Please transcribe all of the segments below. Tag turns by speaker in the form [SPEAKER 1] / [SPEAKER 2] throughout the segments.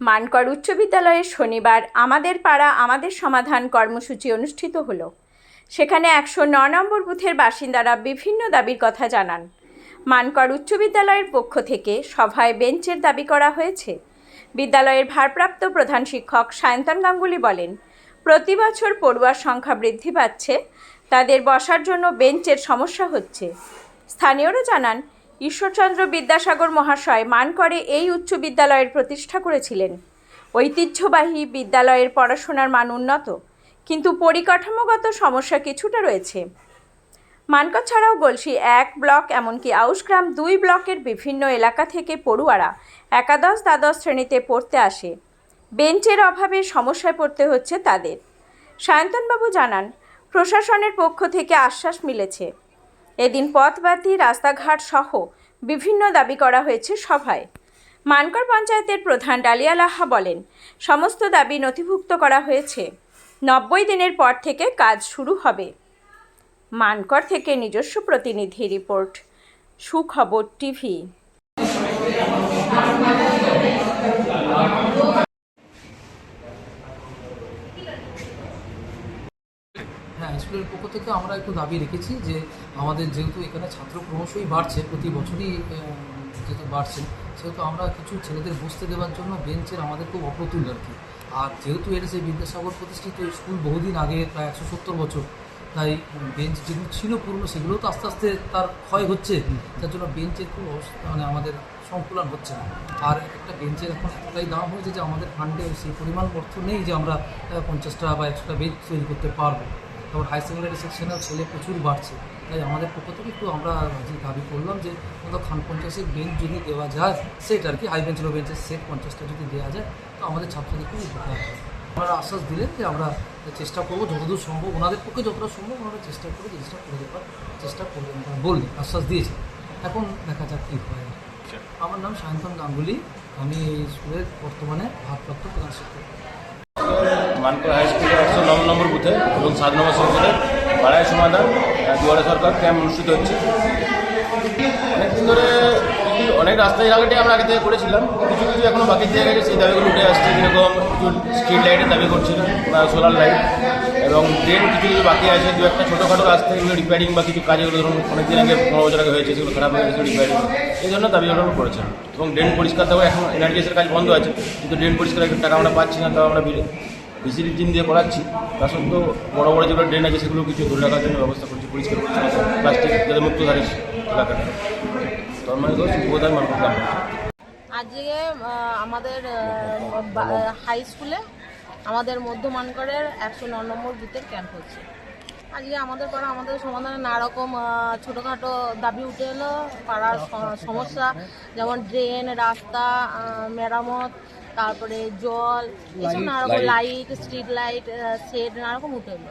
[SPEAKER 1] মানকর উচ্চ বিদ্যালয়ে শনিবার আমাদের পাড়া আমাদের সমাধান কর্মসূচি অনুষ্ঠিত হলো। সেখানে একশো ন নম্বর বুথের বাসিন্দারা বিভিন্ন দাবির কথা জানান। মানকর উচ্চ বিদ্যালয়ের পক্ষ থেকে সভায় বেঞ্চের দাবি করা হয়েছে। বিদ্যালয়ের ভারপ্রাপ্ত প্রধান শিক্ষক সায়ন্তন গাঙ্গুলি বলেন, প্রতি বছর পড়ুয়ার সংখ্যা বৃদ্ধি পাচ্ছে, তাদের বসার জন্য বেঞ্চের সমস্যা হচ্ছে। স্থানীয়রা জানান ঈশ্বরচন্দ্র বিদ্যাসাগর মহাশয় মানকরে এই উচ্চ বিদ্যালয়ের প্রতিষ্ঠা করেছিলেন। ঐতিহ্যবাহী বিদ্যালয়ের পড়াশোনার মান উন্নত, কিন্তু পরিকাঠামোগত সমস্যা কিছুটা রয়েছে। মানকর ছাড়াও গলসি এক ব্লক এমনকি আউশগ্রাম দুই ব্লকের বিভিন্ন এলাকা থেকে পড়ুয়ারা একাদশ দ্বাদশ শ্রেণীতে পড়তে আসে। বেঞ্চের অভাবে সমস্যায় পড়তে হচ্ছে তাদের। সায়ন্তনবাবু জানান, প্রশাসনের পক্ষ থেকে আশ্বাস মিলেছে। এদিন পথবাতি রাস্তাঘাট সহ বিভিন্ন দাবি করা হয়েছে সভায়। মানকর পঞ্চায়েতের প্রধান ডালিয়া লাহা বলেন, সমস্ত দাবি নথিভুক্ত করা হয়েছে। নব্বই দিনের পর থেকে কাজ শুরু হবে। মানকর থেকে নিজস্ব প্রতিনিধি রিপোর্ট, সুখবর টিভি
[SPEAKER 2] হ্যাঁ স্কুলের পক্ষ থেকে আমরা একটু দাবি রেখেছি যে আমাদের যেহেতু এখানে ছাত্র ক্রমশই বাড়ছে, প্রতি বছরই যেহেতু বাড়ছে, সেহেতু আমরা কিছু ছেলেদের বসতে দেওয়ার জন্য বেঞ্চের আমাদের খুব অপ্রতুল আর কি। আর যেহেতু এটা সেই বিদ্যাসাগর প্রতিষ্ঠিত স্কুল বহুদিন আগে প্রায় একশো সত্তর বছর, তাই বেঞ্চ যেগুলো ছিল পুরনো, সেগুলো তো আস্তে আস্তে তার ক্ষয় হচ্ছে, তার জন্য বেঞ্চের খুব মানে আমাদের সংকুলন হচ্ছে না। আর একটা বেঞ্চের এখন এতটাই দাম হয়েছে যে আমাদের ফান্ডে সেই পরিমাণ অর্থ নেই যে আমরা পঞ্চাশটা বা একশোটা বেঞ্চ তৈরি করতে পারব। তারপর হাই সেকেন্ডারি সেকশনেও ছেলে প্রচুর বাড়ছে। তাই আমাদের পক্ষ থেকে একটু আমরা যে দাবি করলাম যে অন্তত খান পঞ্চাশের বেঞ্চ যদি দেওয়া যায় সেট আর কি হাই বেঞ্চ লো বেঞ্চের সেট পঞ্চাশটা যদি দেওয়া যায় তো আমাদের ছাত্রদের খুব উপকার হবে। ওনারা আশ্বাস দিলেন যে আমরা চেষ্টা করব যতদূর সম্ভব ওনাদের পক্ষে যতটা সম্ভব ওনারা চেষ্টা করে জিনিসটা করে দেওয়ার চেষ্টা করবেন বললেন আশ্বাস দিয়েছে এখন দেখা যাক কী হয়। আমার নাম সায়ন্তন গাঙ্গুলি আমি এই স্কুলের বর্তমানে ভারপ্রাপ্ত প্রধান শিক্ষক।
[SPEAKER 3] মানকর হাই স্কুলে একশো নব নম্বর বুথে এবং সাত নম্বর সেকশনে পাড়ায় সমাধান দুয়ারে সরকার ক্যাম্প অনুষ্ঠিত হচ্ছে। অনেকদিন ধরে অনেক রাস্তায় আগে আমরা আগে থেকে করেছিলাম কিছু কিছু এখনও বাকি থেকে গেছে, সেই দাবিগুলো উঠে আসছে, যেরকম কিছু স্ট্রিট লাইটের দাবি করছিল সোলার লাইট এবং ড্রেন কিছু কিছু বাকি আছে, দু একটা ছোটোখাটো রাস্তা এগুলো রিপেয়ারিং বা কিছু কাজগুলো ধরুন অনেক দিন আগে পনেরো বছর আগে হয়েছে, সেগুলো খারাপ হয়ে গেছে রিপেয়ারিং এই জন্য দাবি ওঠানো করেছেন এবং ড্রেন পরিষ্কার দেওয়া এখন এনআরজিএসের কাজ বন্ধ আছে, কিন্তু ড্রেন পরিষ্কার টাকা আমরা পাচ্ছি না, তাও আমরা বিলে টিম দিয়ে করাচ্ছি। তা সত্ত্বেও বড়ো বড়ো যেগুলো ড্রেন আছে সেগুলো কিছু ধরে রাখার জন্য ব্যবস্থা করছি, পরিষ্কার করছি। প্লাস্টিক যাতে মুক্ত থাকে এলাকাটা।
[SPEAKER 4] আজকে আমাদের হাই স্কুলে আমাদের মধ্যমানকরের একশো ন নম্বর বুথের ক্যাম্প হচ্ছে। আজকে আমাদের পাড়া আমাদের সমাধানে নানা রকম ছোটোখাটো দাবি উঠে এলো পাড়ার সমস্যা যেমন ড্রেন রাস্তা মেরামত তারপরে জল এসব নানা রকম লাইট স্ট্রিট লাইট শেড নানা রকম উঠে এলো।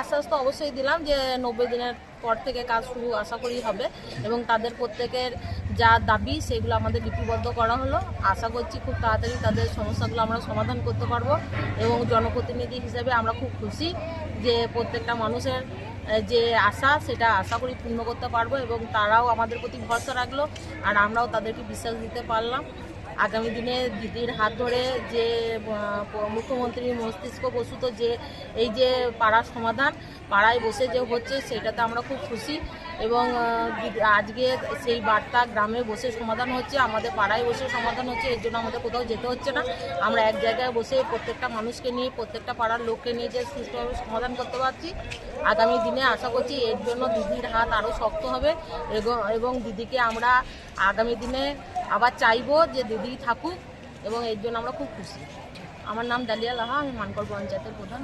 [SPEAKER 4] আশ্বাস তো অবশ্যই দিলাম যে নব্বই দিনের পর থেকে কাজ শুরু আশা করি হবে এবং তাদের প্রত্যেকের যা দাবি সেগুলো আমাদের লিপিবদ্ধ করা হলো। আশা করছি খুব তাড়াতাড়ি তাদের সমস্যাগুলো আমরা সমাধান করতে পারব এবং জনপ্রতিনিধি হিসেবে আমরা খুব খুশি যে প্রত্যেকটা মানুষের যে আশা সেটা আশা করি পূর্ণ করতে পারব এবং তারাও আমাদের প্রতি ভরসা রাখল আর আমরাও তাদেরকে বিশ্বাস দিতে পারলাম। আগামী দিনে দিদির হাত ধরে যে মুখ্যমন্ত্রীর মস্তিষ্ক বসুত যে, এই যে পাড়ার সমাধান, পাড়ায় বসে যে হচ্ছে সেটাতে আমরা খুব খুশি। এবং আজকে সেই বার্তা গ্রামে বসে সমাধান হচ্ছে, আমাদের পাড়ায় বসে সমাধান হচ্ছে, এর জন্য আমাদের কোথাও যেতে হচ্ছে না। আমরা এক জায়গায় বসে প্রত্যেকটা মানুষকে নিয়ে, প্রত্যেকটা পাড়ার লোককে নিয়ে যে সুষ্ঠুভাবে সমাধান করতে পারছি। আগামী দিনে আশা করছি এর জন্য দিদির হাত আরও শক্ত হবে। এবং দিদিকে আমরা আগামী দিনে আবার চাইব যে দিদি থাকুক এবং এর জন্য আমরা খুব খুশি আমার নাম ডালিয়া লাহা, আমি মানকর পঞ্চায়েতের প্রধান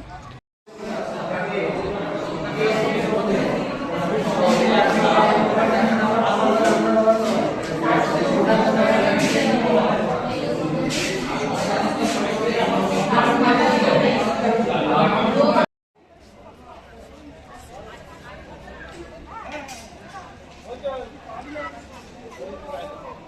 [SPEAKER 4] Thank you.